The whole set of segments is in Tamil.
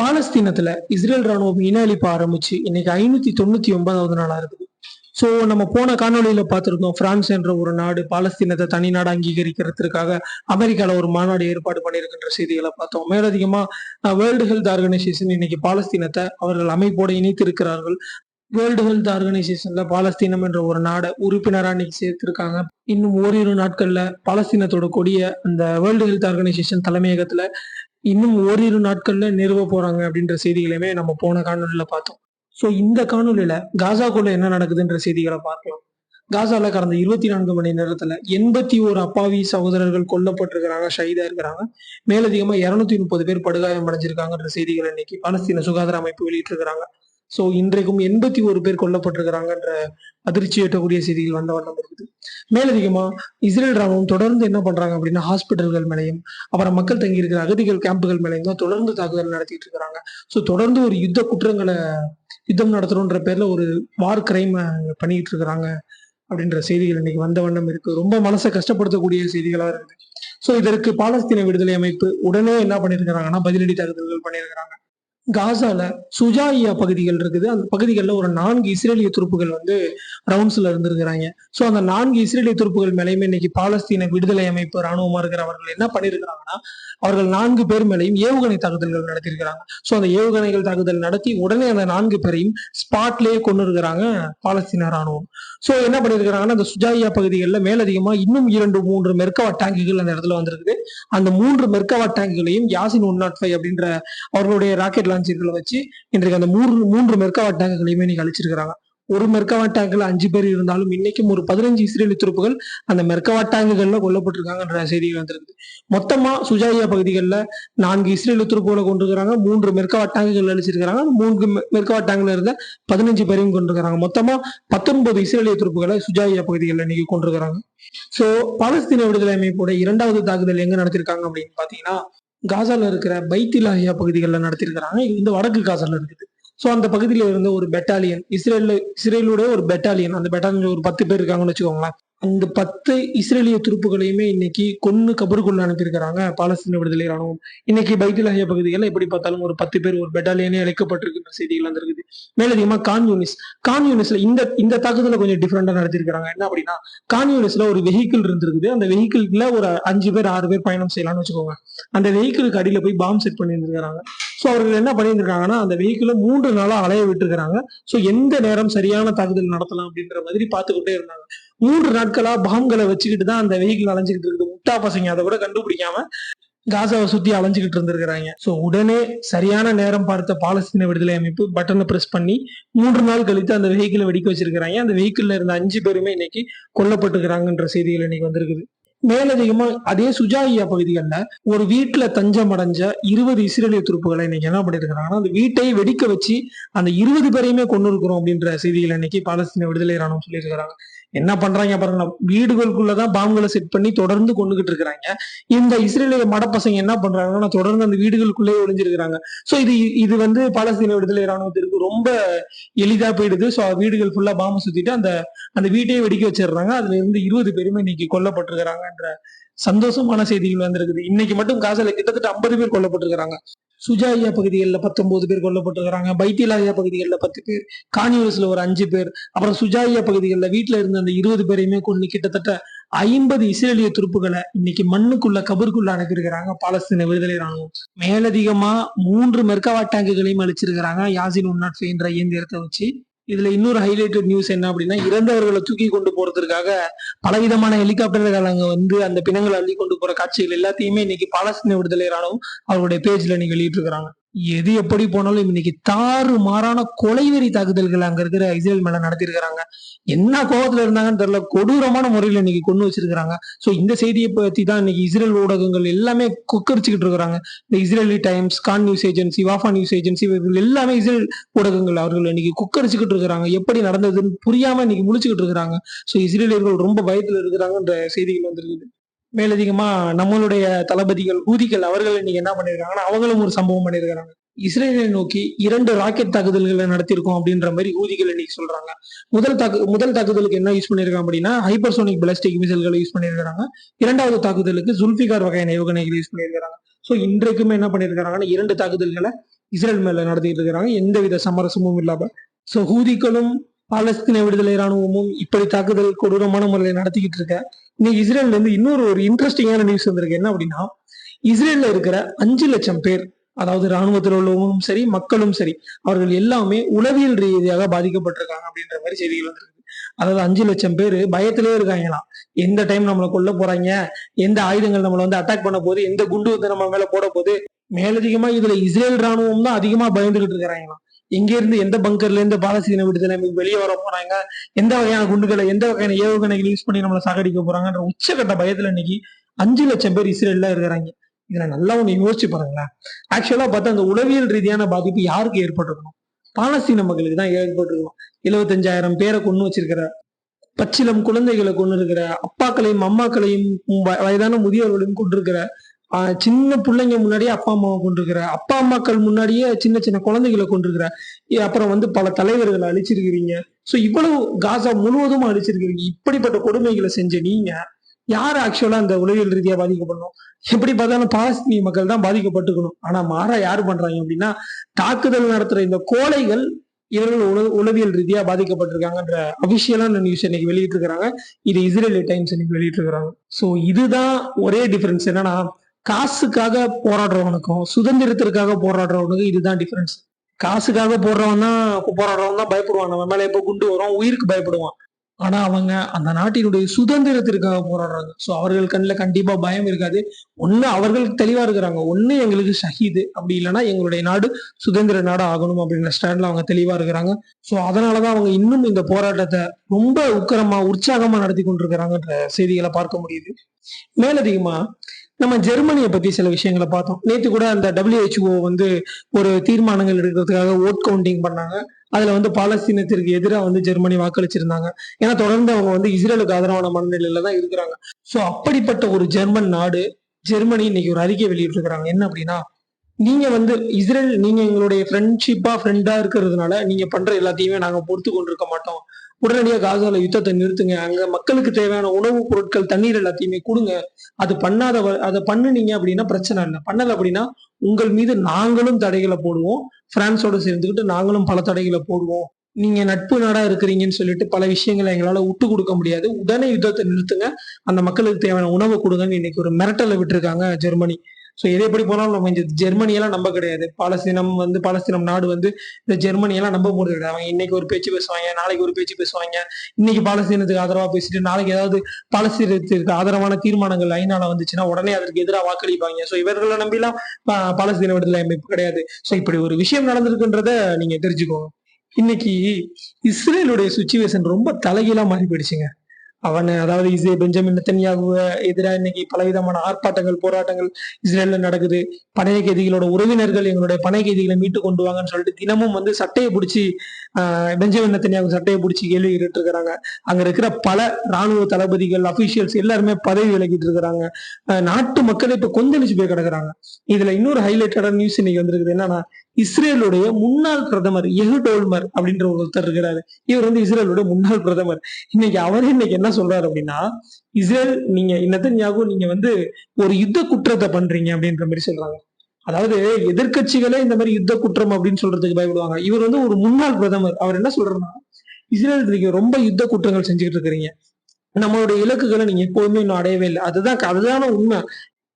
பாலஸ்தீனத்துல இஸ்ரேல் ராணுவம் இனஅழிப்ப ஆரம்பிச்சு இன்னைக்கு ஐநூத்தி தொண்ணூத்தி ஒன்பதாவது நாளா இருக்குது. சோ நம்ம போன காணொளியில பார்த்திருந்தோம் பிரான்ஸ் என்ற ஒரு நாடு பாலஸ்தீனத்தை தனி நாடு அங்கீகரிக்கிறதுக்காக அமெரிக்கால ஒரு மாநாடு ஏற்பாடு பண்ணியிருக்கின்ற செய்திகளை பார்த்தோம். மேலதிகமா வேர்ல்டு ஹெல்த் ஆர்கனைசேஷன் இன்னைக்கு பாலஸ்தீனத்தை அவர்கள் அமைப்போடு இணைத்திருக்கிறார்கள். வேர்ல்டு ஹெல்த் ஆர்கனைசேஷன்ல பாலஸ்தீனம் என்ற ஒரு நாடை உறுப்பினரா இன்னைக்கு சேர்த்திருக்காங்க. இன்னும் ஓரிரு நாட்கள்ல பாலஸ்தீனத்தோட கொடிய அந்த வேர்ல்டு ஹெல்த் ஆர்கனைசேஷன் தலைமையகத்துல இன்னும் ஓரிரு நாட்கள்ல நிறுவ போறாங்க அப்படின்ற செய்திகளையுமே நம்ம போன காணொலியில பார்த்தோம். சோ இந்த காணொலியில காசாக்குள்ள என்ன நடக்குதுன்ற செய்திகளை பார்க்கலாம். காசால கடந்த இருபத்தி நான்கு மணி நேரத்துல எண்பத்தி ஒரு அப்பாவி சகோதரர்கள் கொல்லப்பட்டிருக்கிறாங்க ஷஹீதா இருக்கிறாங்க. மேலதிகமா இருநூத்தி முப்பது பேர் படுகாயம் அடைஞ்சிருக்காங்கன்ற செய்திகளை இன்னைக்கு பலஸ்தீன சுகாதார அமைப்பு வெளியிட்டிருக்கிறாங்க. ஸோ இன்றைக்கும் எண்பத்தி ஒரு பேர் கொல்லப்பட்டிருக்கிறாங்கன்ற அதிர்ச்சி எட்டக்கூடிய செய்திகள் வந்த வண்ணம் இருக்குது. மேலதிகமா இஸ்ரேல் ராணுவம் தொடர்ந்து என்ன பண்றாங்க அப்படின்னா ஹாஸ்பிட்டல்கள் மேலையும் அப்புறம் மக்கள் தங்கி இருக்கிற அகதிகள் கேம்புகள் மேலையும் தான் தொடர்ந்து தாக்குதல் நடத்திட்டு இருக்கிறாங்க ஸோ தொடர்ந்து ஒரு யுத்த குற்றங்களை யுத்தம் நடத்துறோன்ற பேர்ல ஒரு வார் கிரைம் பண்ணிட்டு இருக்கிறாங்க அப்படின்ற செய்திகள் இன்னைக்கு வந்த வண்ணம் இருக்கு. ரொம்ப மனசை கஷ்டப்படுத்தக்கூடிய செய்திகளா இருக்கு. ஸோ இதற்கு பாலஸ்தீன விடுதலை அமைப்பு உடனே என்ன பண்ணிருக்கிறாங்கன்னா பதிலடி தாக்குதல்கள் பண்ணியிருக்கிறாங்க காசால சுஜாயியா பகுதிகள் இருக்குது. அந்த பகுதிகளில் ஒரு நான்கு இஸ்ரேலிய துருப்புகள் வந்து ரவுண்ட்ஸ்ல இருந்திருக்கிறாங்க. ஸோ அந்த நான்கு இஸ்ரேலிய துருப்புகள் மேலேயுமே இன்னைக்கு பாலஸ்தீன விடுதலை அமைப்பு ராணுவமா இருக்கிறவர்கள் என்ன பண்ணியிருக்கிறாங்கன்னா அவர்கள் நான்கு பேர் மேலேயும் ஏவுகணை தாக்குதல்கள் நடத்தியிருக்கிறாங்க. ஸோ அந்த ஏவுகணைகள் தாக்குதல் நடத்தி உடனே அந்த நான்கு பேரையும் ஸ்பாட்லேயே கொண்டு இருக்கிறாங்க பாலஸ்தீன ராணுவம் ஸோ என்ன பண்ணியிருக்கிறாங்கன்னா அந்த சுஜாயியா பகுதிகளில் மேலதிகமா இன்னும் இரண்டு மூன்று மெர்கவா டேங்குகள் அந்த இடத்துல வந்திருக்குது. அந்த மூன்று மெர்கவா டேங்குகளையும் யாசின் ஒன் நாட் ஃபைவ் அப்படின்ற அவர்களுடைய ராக்கெட் லான்ச்சர்களை வச்சு இன்றைக்கு அந்த மூன்று மூன்று மெர்கவா டேங்குகளையுமே இன்னைக்கு அழிச்சிருக்கிறாங்க. ஒரு மெர்கவா டேங்குல அஞ்சு பேர் இருந்தாலும் இன்னைக்கும் ஒரு பதினஞ்சு இஸ்ரேலி துருப்புகள் அந்த மெர்கவா டேங்குகள்ல கொல்லப்பட்டிருக்காங்கன்ற செய்திகள் வந்திருக்கு மொத்தமா சுஜாயியா பகுதிகளில் நான்கு இஸ்ரேலி துருப்புகளை கொண்டிருக்கிறாங்க மூன்று மெர்கவா டேங்குகள் அழிச்சிருக்கிறாங்க மூன்று மெ- மெர்கவா டேங்குல இருந்த பதினஞ்சு பேரையும் கொண்டிருக்கிறாங்க. மொத்தமா பத்தொன்பது இஸ்ரேலிய துருப்புகளை சுஜாயியா பகுதிகளில் இன்னைக்கு கொண்டிருக்கிறாங்க. சோ பாலஸ்தீன விடுதலை அமைப்போட இரண்டாவது தாக்குதல் எங்க நடத்திருக்காங்க அப்படின்னு பாத்தீங்கன்னா காசால இருக்கிற பைத்திலாஹியா பகுதிகளில் நடத்திருக்கிறாங்க இது வந்து வடக்கு காசால இருக்குது. ஸோ அந்த பகுதியில இருந்த ஒரு பெட்டாலியன் இஸ்ரேலில் இஸ்ரேலோட ஒரு பெட்டாலியன் அந்த பெட்டாலியன் ஒரு பத்து பேர் இருக்காங்கன்னு வச்சுக்கோங்களேன். அந்த பத்து இஸ்ரேலிய துருப்புகளையுமே இன்னைக்கு கொன்னு கபருக்குள்ள அனுப்பியிருக்கிறாங்க. பாலஸ்தீன விடுதலை ராணுவம் இன்னைக்கு பைத்திலஹிய பகுதிகளில் எப்படி பார்த்தாலும் ஒரு பத்து பேர் ஒரு பெட்டாலியனே அழைக்கப்பட்டிருக்கின்ற செய்திகள் வந்திருக்குது மேலதிகமா கான் யூனிஸ். கான் யூனிஸ்ல இந்த இந்த தாக்குதல கொஞ்சம் டிஃப்ரெண்டா நடத்திருக்கிறாங்க என்ன அப்படின்னா கான் யூனிஸ்ல ஒரு வெஹிக்கிள் இருந்திருக்குது. அந்த வெஹிக்கிள்ல ஒரு அஞ்சு பேர் ஆறு பேர் பயணம் செய்யலாம்னு வச்சுக்கோங்க. அந்த வெஹிக்கிளுக்கு அடியில போய் பாம்பு செட் பண்ணியிருந்திருக்காங்க ஸோ அவர்கள் என்ன பண்ணியிருந்திருக்காங்கன்னா அந்த வெஹிக்கிளை மூன்று நாளா அலைய விட்டுருக்காங்க ஸோ எந்த நேரம் சரியான தாக்குதல் நடத்தலாம் அப்படின்ற மாதிரி பார்த்துக்கிட்டே இருந்தாங்க. மூன்று நாட்களா பாம்களை வச்சுக்கிட்டு தான் அந்த வெஹிக்கிள் அலைஞ்சுக்கிட்டு இருக்குது. முட்டா பசங்க அதை கூட கண்டுபிடிக்காம காசாவை சுத்தி அலைஞ்சுக்கிட்டு இருந்திருக்கிறாங்க. ஸோ உடனே சரியான நேரம் பார்த்த பாலஸ்தீன விடுதலை அமைப்பு பட்டனை பிரஸ் பண்ணி மூன்று நாள் கழித்து அந்த வெஹிக்கிளை வெடிக்க வச்சிருக்கிறாங்க. அந்த வெஹிக்கிள்ல இருந்த அஞ்சு பேருமே இன்னைக்கு கொல்லப்பட்டுக்கிறாங்கன்ற செய்திகள் இன்னைக்கு வந்திருக்குது. மேலதிகமா அதே சுஜாயியா பகுதிகளில் ஒரு வீட்டுல தஞ்சம் அடைஞ்ச இருபது இஸ்ரேலிய துருப்புகளை இன்னைக்கு என்ன பண்ணிருக்கிறாங்கன்னா அந்த வீட்டை வெடிக்க வச்சு அந்த இருபது பேரையுமே கொண்டு இருக்கிறோம் அப்படின்ற செய்திகளை இன்னைக்கு பாலஸ்தீன விடுதலை ராணுவம் சொல்லியிருக்கிறாங்க. என்ன பண்றாங்க பாருங்க வீடுகளுக்குள்ளதான் பாம்புகளை செட் பண்ணி தொடர்ந்து கொண்டுகிட்டு இருக்கிறாங்க. இந்த இஸ்ரேலிய மடப்பசங்க என்ன பண்றாங்கன்னா தொடர்ந்து அந்த வீடுகளுக்குள்ளே ஒளிஞ்சிருக்கிறாங்க. சோ இது இது வந்து பாலஸ்தீன விடுதலை ராணுவத்திற்கு ரொம்ப எளிதா போயிடுது. சோ வீடுகள் ஃபுல்லா பாம்பு சுத்திட்டு அந்த அந்த வீட்டையே வெடிக்க வச்சிடுறாங்க. அதுல இருந்து இருபது பேருமே இன்னைக்கு கொல்லப்பட்டிருக்கிறாங்கன்ற சந்தோஷமான செய்திகள் வந்திருக்குது. இன்னைக்கு மட்டும் காசால கிட்டத்தட்ட ஐம்பது பேர் கொல்லப்பட்டிருக்கிறாங்க. சுஜாயா பகுதிகளில் பத்தொன்பது பேர் கொல்லப்பட்டிருக்கிறாங்க. பைத்திலாயா பகுதிகளில் பத்து பேர் காணியூஸ்ல ஒரு அஞ்சு பேர் அப்புறம் சுஜாயா பகுதிகளில் வீட்டுல இருந்த அந்த இருபது பேரையுமே கொண்டு கிட்டத்தட்ட ஐம்பது இஸ்ரேலிய துருப்புகளை இன்னைக்கு மண்ணுக்குள்ள கபருக்குள்ள அனுப்பியிருக்கிறாங்க. பாலஸ்தீன விடுதலை ராணுவம் மேலதிகமா மூன்று மெர்கவா டேங்குகளையும் அழிச்சிருக்கிறாங்க. யாசின் ஒன் என்ற இயந்திரத்தை வச்சு இதுல இன்னொரு ஹைலைட்டட் நியூஸ் என்ன அப்படின்னா இறந்தவர்களை தூக்கி கொண்டு போறதுக்காக பலவிதமான ஹெலிகாப்டர்கள் அங்க வந்து அந்த பிணங்களை அள்ளி கொண்டு போற காட்சிகள் எல்லாத்தையுமே இன்னைக்கு பாலஸ்தீன விடுதலை ராணுவம் அவருடைய பேஜ்ல இன்னைக்கு வெளியிட்டு இருக்கிறாங்க எது எப்படி போனாலும் இன்னைக்கு தாறு மாறான கொலைவெறி தாக்குதல்கள் அங்க இருக்கிற இஸ்ரேல் மேல நடத்திருக்கிறாங்க என்ன கோபத்துல இருந்தாங்கன்னு தெரியல. கொடூரமான முறையில இன்னைக்கு கொண்டு வச்சிருக்கிறாங்க. சோ இந்த செய்தியை பத்தி தான் இன்னைக்கு இஸ்ரேல் ஊடகங்கள் எல்லாமே கொக்கரிச்சுக்கிட்டு இருக்கிறாங்க. இந்த Israeli Times Kan news agency Wafa news agency இவர்கள் எல்லாமே இஸ்ரேல் ஊடகங்கள் அவர்கள் இன்னைக்கு குக்கரிச்சுக்கிட்டு இருக்கிறாங்க. எப்படி நடந்ததுன்னு புரியாம இன்னைக்கு முழிச்சுக்கிட்டு இருக்கிறாங்க. சோ இஸ்ரேலியர்கள் ரொம்ப பயத்துல இருக்கிறாங்கன்ற செய்திகள் வந்திருக்குது. மேலதிகமா நம்மளுடைய தளபதிகள் ஊதிகள் அவர்கள் இன்னைக்கு என்ன பண்ணிருக்காங்கன்னா அவங்களும் ஒரு சம்பவம் பண்ணியிருக்கிறாங்க இஸ்ரேலை நோக்கி இரண்டு ராக்கெட் தாக்குதல்களை நடத்தியிருக்கோம் அப்படின்ற மாதிரி ஊதிகள் இன்னைக்கு சொல்றாங்க. முதல் தாக்கு முதல் தாக்குதலுக்கு என்ன யூஸ் பண்ணிருக்காங்க அப்படின்னா ஹைப்பர்சோனிக் பிளாஸ்டிக் மிசைல்களை யூஸ் பண்ணிருக்காங்க இரண்டாவது தாக்குதலுக்கு ஜுல்பிகார் வகையான ஏவுகணைகளை யூஸ் பண்ணியிருக்காங்க ஸோ இன்றைக்குமே என்ன பண்ணியிருக்காங்கன்னா இரண்டு தாக்குதல்களை இஸ்ரேல் மேல நடத்திட்டு இருக்கிறாங்க எந்தவித சமரசமும் இல்லாம. சோ ஹூதிகளும் பாலஸ்தீன விடுதலை ராணுவமும் இப்படி தாக்குதல் கொடூரமான முறையில் நடத்திக்கிட்டு இருக்க. இன்னைக்கு இஸ்ரேல்ல இருந்து இன்னொரு ஒரு இன்ட்ரெஸ்டிங்கான நியூஸ் வந்திருக்கு. என்ன அப்படின்னா இஸ்ரேல்ல இருக்கிற அஞ்சு லட்சம் பேர் அதாவது ராணுவத்தில் உள்ளவங்களும் சரி மக்களும் சரி அவர்கள் எல்லாமே உளவியல் ரீதியாக பாதிக்கப்பட்டிருக்காங்க அப்படின்ற மாதிரி செய்திகள் வந்திருக்கு. அதாவது அஞ்சு லட்சம் பேர் பயத்திலே இருக்காங்களாம். எந்த டைம் நம்மளை கொல்ல போறாங்க? எந்த ஆயுதங்கள் நம்மளை வந்து அட்டாக் பண்ண போகுது? எந்த குண்டு வந்து நம்ம மேல போட போகுது? மேலதிகமா இதுல இஸ்ரேல் ராணுவம் தான் அதிகமா பயந்துகிட்டு இருக்கிறாங்களாம். எங்க இருந்து எந்த பங்கர்ல இருந்து பாலஸ்தீன விடுதலை வெளியே வர போறாங்க? எந்த வகையான குண்டுகளை எந்த வகையான ஏவுகணைகள் யூஸ் பண்ணி நம்மளை சாகடிக்க போறாங்கன்ற உச்சகட்ட பயத்துல இன்னைக்கு அஞ்சு லட்சம் பேர் இஸ்ரேல்ல இருக்கிறாங்க. இதுல நல்லா ஒண்ணு யோசிச்சு பாருங்களேன். ஆக்சுவலா பார்த்தா அந்த உளவியல் ரீதியான பாதிப்பு யாருக்கு ஏற்பட்டிருக்கணும்? பாலஸ்தீன மக்களுக்கு தான் ஏற்பட்டிருக்கணும். எழுபத்தஞ்சாயிரம் பேரை கொண்டு வச்சிருக்கிற பச்சிலம் குழந்தைகளை கொண்டு இருக்கிற அப்பாக்களையும் அம்மாக்களையும் வயதான முதியோர்களையும் கொண்டிருக்கிற சின்ன பிள்ளைங்க முன்னாடியே அப்பா அம்மாவை கொண்டிருக்கிற அப்பா அம்மாக்கள் முன்னாடியே சின்ன சின்ன குழந்தைகளை கொண்டிருக்கிற அப்புறம் வந்து பல தலைவர்களை அழிச்சிருக்கிறீங்க. ஸோ இவ்வளவு காசா முழுவதும் அழிச்சிருக்கிறீங்க. இப்படிப்பட்ட கொடுமைகளை செஞ்ச நீங்க யார் ஆக்சுவலா அந்த உளவியல் ரீதியா பாதிக்கப்படணும்? எப்படி பார்த்தாலும் பாலஸ்தீனிய மக்கள் தான் பாதிக்கப்பட்டுக்கணும். ஆனா மாறா யார் பண்றாங்க அப்படின்னா தாக்குதல் நடத்துற இந்த கோழைகள் இவர்கள் உள உளவியல் ரீதியா பாதிக்கப்பட்டிருக்காங்கன்ற அபிஷியலான நியூஸ் இன்னைக்கு வெளியிட்டிருக்கிறாங்க. இது இஸ்ரேலி டைம்ஸ் இன்னைக்கு வெளியிட்டு ஸோ இதுதான் ஒரே டிஃபரன்ஸ் என்னன்னா காசுக்காக போராடுறவனுக்கும் சுதந்திரத்திற்காக போராடுறவனுக்கும் இதுதான் டிஃபரன்ஸ் காசுக்காக போடுறவன் தான் போராடுறவன் தான் பயப்படுவான். நம்ம மேல எப்போ குண்டு வரும் உயிருக்கு பயப்படுவான். ஆனா அவங்க அந்த நாட்டினுடைய சுதந்திரத்திற்காக போராடுறாங்க. ஸோ அவர்கள் கண்ணுல கண்டிப்பா பயம் இருக்காது. ஒன்னு அவர்கள் தெளிவா இருக்கிறாங்க. ஒன்னு எங்களுக்கு ஷஹீது. அப்படி இல்லைன்னா எங்களுடைய நாடு சுதந்திர நாடு ஆகணும் அப்படிங்கிற ஸ்டாண்ட்ல அவங்க தெளிவா இருக்கிறாங்க. ஸோ அதனாலதான் அவங்க இன்னும் இந்த போராட்டத்தை ரொம்ப உக்கிரமா உற்சாகமா நடத்தி கொண்டிருக்கிறாங்கன்ற செய்திகளை பார்க்க முடியுது. மேலதிகமா நம்ம ஜெர்மனியை பத்தி சில விஷயங்களை பார்த்தோம். நேத்து கூட அந்த டபிள்யூஹெச்ஓ வந்து ஒரு தீர்மானங்கள் எடுக்கிறதுக்காக ஓட் கவுண்டிங் பண்ணாங்க. அதுல வந்து பாலஸ்தீனத்திற்கு எதிராக வந்து ஜெர்மனி வாக்களிச்சிருந்தாங்க. ஏன்னா தொடர்ந்து அவங்க வந்து இஸ்ரேலுக்கு ஆதரவான மனநிலையில தான் இருக்கிறாங்க. சோ அப்படிப்பட்ட ஒரு ஜெர்மன் நாடு ஜெர்மனி இன்னைக்கு ஒரு அறிக்கை வெளியிட்டிருக்கிறாங்க. என்ன அப்படின்னா நீங்க வந்து இஸ்ரேல் நீங்க எங்களுடைய ஃப்ரெண்ட்ஷிப்பா ஃப்ரெண்டா இருக்கிறதுனால நீங்க பண்ற எல்லாத்தையுமே நாங்க பொறுத்து கொண்டிருக்க மாட்டோம். உடனடியாக காசால யுத்தத்தை நிறுத்துங்க. அங்க மக்களுக்கு தேவையான உணவுப் பொருட்கள் தண்ணீர் எல்லாத்தையுமே கொடுங்க. அது பண்ணாத அதை பண்ணுனீங்க அப்படின்னா பிரச்சனை இல்லை. பண்ணல அப்படின்னா உங்கள் மீது நாங்களும் தடைகளை போடுவோம். பிரான்ஸோட சேர்ந்துக்கிட்டு நாங்களும் பல தடைகளை போடுவோம். நீங்க நட்பு நாடா இருக்கிறீங்கன்னு சொல்லிட்டு பல விஷயங்களை எங்களால விட்டு கொடுக்க முடியாது. உடனே யுத்தத்தை நிறுத்துங்க. அந்த மக்களுக்கு தேவையான உணவு கொடுங்கன்னு இன்னைக்கு ஒரு மிரட்டலை விட்டுருக்காங்க ஜெர்மனி. ஸோ எது எப்படி போனாலும் நம்ம இந்த ஜெர்மனியெல்லாம் நம்ப கிடையாது. பாலஸ்தீனம் வந்து பாலஸ்தீனம் நாடு வந்து இந்த ஜெர்மனியெல்லாம் நம்ப போகிறது கிடையாது. அவங்க இன்னைக்கு ஒரு பேச்சு பேசுவாங்க நாளைக்கு ஒரு பேச்சு பேசுவாங்க. இன்னைக்கு பாலஸ்தீனத்துக்கு ஆதரவாக பேசிட்டு நாளைக்கு ஏதாவது பாலஸ்தீனத்திற்கு ஆதரவான தீர்மானங்கள் ஐநால வந்துச்சுன்னா உடனே அதற்கு எதிராக வாக்களிப்பாங்க. ஸோ இவர்களை நம்பிலாம் பா- பாலஸ்தீன விடுதலை அமைப்பு கிடையாது. ஸோ இப்படி ஒரு விஷயம் நடந்திருக்குன்றத நீங்க தெரிஞ்சுக்கோங்க. இன்னைக்கு இஸ்ரேலுடைய சுச்சுவேஷன் ரொம்ப தலைகீழா மாறி போயிடுச்சுங்க. அவன் அதாவது இஸ்ரே பெஞ்சமின் நெத்தன்யாகுவ எதிராக இன்னைக்கு பலவிதமான ஆர்ப்பாட்டங்கள் போராட்டங்கள் இஸ்ரேல்ல நடக்குது. பணைய கைதிகளோட உறவினர்கள் எங்களுடைய பணைய கைதிகளை மீட்டு கொண்டு வாங்கன்னு சொல்லிட்டு தினமும் வந்து சட்டையை பிடிச்சி ஆஹ் பெஞ்சமின் நெத்தன்யாகு சட்டையை பிடிச்சி கேள்வி கேட்டு இருக்கிறாங்க. அங்க இருக்கிற பல ராணுவ தளபதிகள் அபிஷியல்ஸ் எல்லாருமே பதவி விலகிட்டு இருக்கிறாங்க. நாட்டு மக்களை இப்ப கொந்தளிச்சு போய் கிடக்குறாங்க. இதுல இன்னொரு ஹைலைட்டடான நியூஸ் இன்னைக்கு வந்திருக்குது. என்னன்னா இஸ்ரேலுடைய முன்னாள் பிரதமர் எஹுடோல்மர் அப்படின்ற ஒருத்தர் இருக்கிறாரு. இவர் வந்து இஸ்ரேலுடைய முன்னாள் பிரதமர். இன்னைக்கு அவர் இன்னைக்கு என்ன சொல்றாரு அப்படின்னா இஸ்ரேல் நீங்க நெத்தன்யாகு நீங்க வந்து ஒரு யுத்த குற்றத்தை பண்றீங்க அப்படின்ற மாதிரி சொல்றாங்க. அதாவது எதிர்க்கட்சிகளே இந்த மாதிரி யுத்த குற்றம் அப்படின்னு சொல்றதுக்கு பயப்படுவாங்க. இவர் வந்து ஒரு முன்னாள் பிரதமர். அவர் என்ன சொல்றாருன்னா இஸ்ரேல் நீங்க ரொம்ப யுத்த குற்றங்கள் செஞ்சுட்டு இருக்கிறீங்க. நம்மளுடைய இலக்குகளை நீங்க எப்போதுமே இன்னும் அடையவே இல்லை. அதுதான் அதுதான உண்மை.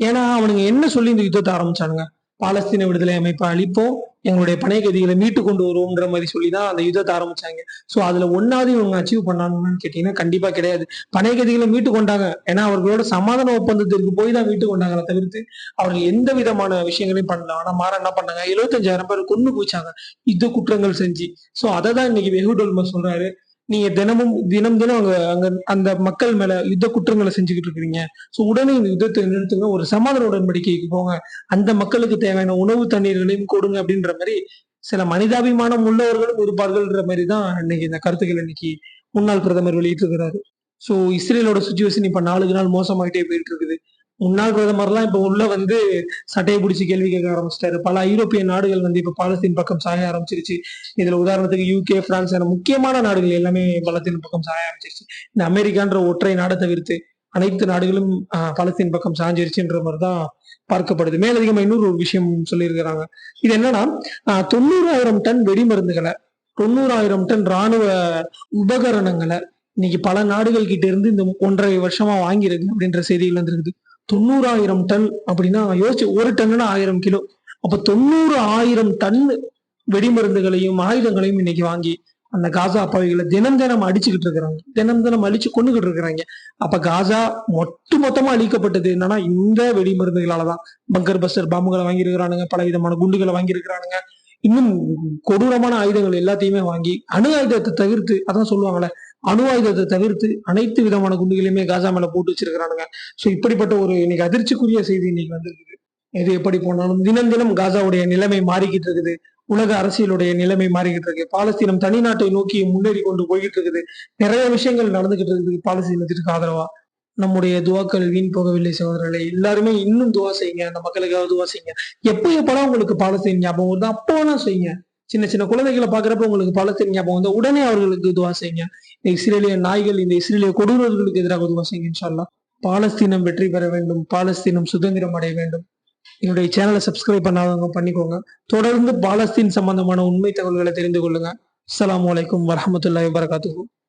ஏன்னா அவனுங்க என்ன சொல்லி இந்த யுத்தத்தை ஆரம்பிச்சானுங்க? பாலஸ்தீன விடுதலை அமைப்பை அழிப்போம் எங்களுடைய பணைய கதிகளை மீட்டு கொண்டு வருவோம்ன்ற மாதிரி சொல்லி தான் அந்த யுத்தத்தை ஆரம்பிச்சாங்க. ஸோ அதுல ஒன்னாவது இவங்க அச்சீவ் பண்ணாங்கன்னு கேட்டீங்கன்னா கண்டிப்பா கிடையாது. பணைய கதிகளை மீட்டு கொண்டாங்க. ஏன்னா அவர்களோட சமாதான ஒப்பந்தத்திற்கு போய் தான் மீட்டு கொண்டாங்களே தவிர்த்து அவர்கள் எந்த விதமான விஷயங்களையும் பண்ணல. ஆனா மாற என்ன பண்ணாங்க? எழுபத்தஞ்சாயிரம் பேர் கொண்டு போச்சாங்க யுத்த குற்றங்கள் செஞ்சு. ஸோ அதை தான் இன்னைக்கு வெகுடோல்மா சொல்றாரு. நீங்க தினமும் தினம் தினம் அங்க அங்க அந்த மக்கள் மேல யுத்த குற்றங்களை செஞ்சுக்கிட்டு இருக்கிறீங்க. சோ உடனே இந்த யுத்தத்தை நிறுத்துங்க. ஒரு சமாதான உடன்படிக்கைக்கு போங்க. அந்த மக்களுக்கு தேவையான உணவு தண்ணீர்களையும் கொடுங்க அப்படின்ற மாதிரி சில மனிதாபிமானம் உள்ளவர்களும் இருப்பார்கள்ன்ற மாதிரி தான் இன்னைக்கு இந்த கருத்துக்கள் இன்னைக்கு முன்னாள் பிரதமர் வெளியிட்டிருக்கிறாரு. சோ இஸ்ரேலோட சுச்சுவேஷன் இப்ப நாளுக்கு நாள் மோசமாயிட்டே போயிட்டு இருக்குது. முன்னாள் பிரதமர்லாம் இப்ப உள்ள வந்து சட்டையை பிடிச்சி கேள்வி கேட்க ஆரம்பிச்சிட்டாரு. பல ஐரோப்பிய நாடுகள் வந்து இப்ப பாலஸ்தீன் பக்கம் சாய ஆரம்பிச்சிருச்சு. இதுல உதாரணத்துக்கு யூகே பிரான்ஸ் என முக்கியமான நாடுகள் எல்லாமே பலத்தின் பக்கம் சாய ஆரம்பிச்சிருச்சு. இந்த அமெரிக்கான்ற ஒற்றை நாடை தவிர்த்து அனைத்து நாடுகளும் ஆஹ், பக்கம் சாஞ்சிருச்சுன்ற மாதிரி தான் பார்க்கப்படுது மேலதிகமா இன்னொரு ஒரு விஷயம் சொல்லியிருக்கிறாங்க. இது என்னன்னா தொண்ணூறாயிரம் டன் வெடிமருந்துகளை தொண்ணூறாயிரம் டன் ராணுவ உபகரணங்களை இன்னைக்கு பல நாடுகள் கிட்ட இருந்து இந்த ஒன்றரை வருஷமா வாங்கியிருக்கு அப்படின்ற செய்திகள் வந்திருக்குது. தொண்ணூறாயிரம் டன் அப்படின்னா யோசிச்சு ஒரு டன்னுனா ஆயிரம் கிலோ. அப்ப தொண்ணூறு ஆயிரம் டன் வெடிமருந்துகளையும் ஆயுதங்களையும் இன்னைக்கு வாங்கி அந்த காசா அப்பாவிகளை தினம் தினம் அடிச்சுக்கிட்டு இருக்கிறாங்க. தினம் தினம் அழிச்சு கொண்டுகிட்டு இருக்கிறாங்க. அப்ப காசா மொட்டு மொத்தமா அழிக்கப்பட்டது என்னன்னா இந்த வெடிமருந்துகளாலதான் பங்கர் பஸ்டர் பாம்புகளை வாங்கியிருக்கிறானுங்க பல விதமான குண்டுகளை வாங்கியிருக்கிறானுங்க. இன்னும் கொடூரமான ஆயுதங்கள் எல்லாத்தையுமே வாங்கி அணு ஆயுதத்தை தவிர்த்து அதான் சொல்லுவாங்களே அணு ஆயுதத்தை தவிர்த்து அனைத்து விதமான குண்டுகளையுமே காசா மேல போட்டு வச்சிருக்கிறானுங்க. ஸோ இப்படிப்பட்ட ஒரு இன்னைக்கு அதிர்ச்சிக்குரிய செய்தி இன்னைக்கு வந்திருக்குது. எது எப்படி போனாலும் தினம் தினம் காசாவுடைய நிலைமை மாறிக்கிட்டு இருக்குது. உலக அரசியலுடைய நிலைமை மாறிக்கிட்டு இருக்கு. பாலஸ்தீனம் தனி நாட்டை நோக்கி முன்னேறி கொண்டு போய்கிட்டு இருக்குது. நிறைய விஷயங்கள் நடந்துகிட்டு இருக்குது பாலஸ்தீனத்திற்கு ஆதரவா. நம்முடைய துவாக்கள் வீண் போகவில்லை சகோதரர்களே. எல்லாருமே இன்னும் துவா செய்யுங்க. அந்த மக்களுக்காக துவா செய்யுங்க. எப்போ எப்படா உங்களுக்கு பாலஸ்தீன் ஞாபகம் வருது. அப்போ செய்யுங்க. சின்ன சின்ன குழந்தைகளை பாக்குறப்ப உங்களுக்கு பழத்தின் ஞாபகம் வந்து உடனே அவர்களுக்கு துவா செய்யுங்க. இந்த இஸ்ரேலிய நாய்கள் இந்த இஸ்ரேலிய கொடூரர்களுக்கு எதிராக துவா செய்யுங்க இன்ஷால்லா பாலஸ்தீனம் வெற்றி பெற வேண்டும். பாலஸ்தீனம் சுதந்திரம் அடைய வேண்டும். என்னுடைய சேனலை சப்ஸ்கிரைப் பண்ணாதவங்க பண்ணிக்கோங்க. தொடர்ந்து பாலஸ்தீன் சம்பந்தமான உண்மை தகவல்களை தெரிந்து கொள்ளுங்க. அஸ்லாம் வலைக்கம் வரஹ்மத்துல்லாஹி வரகாத்துக்கும்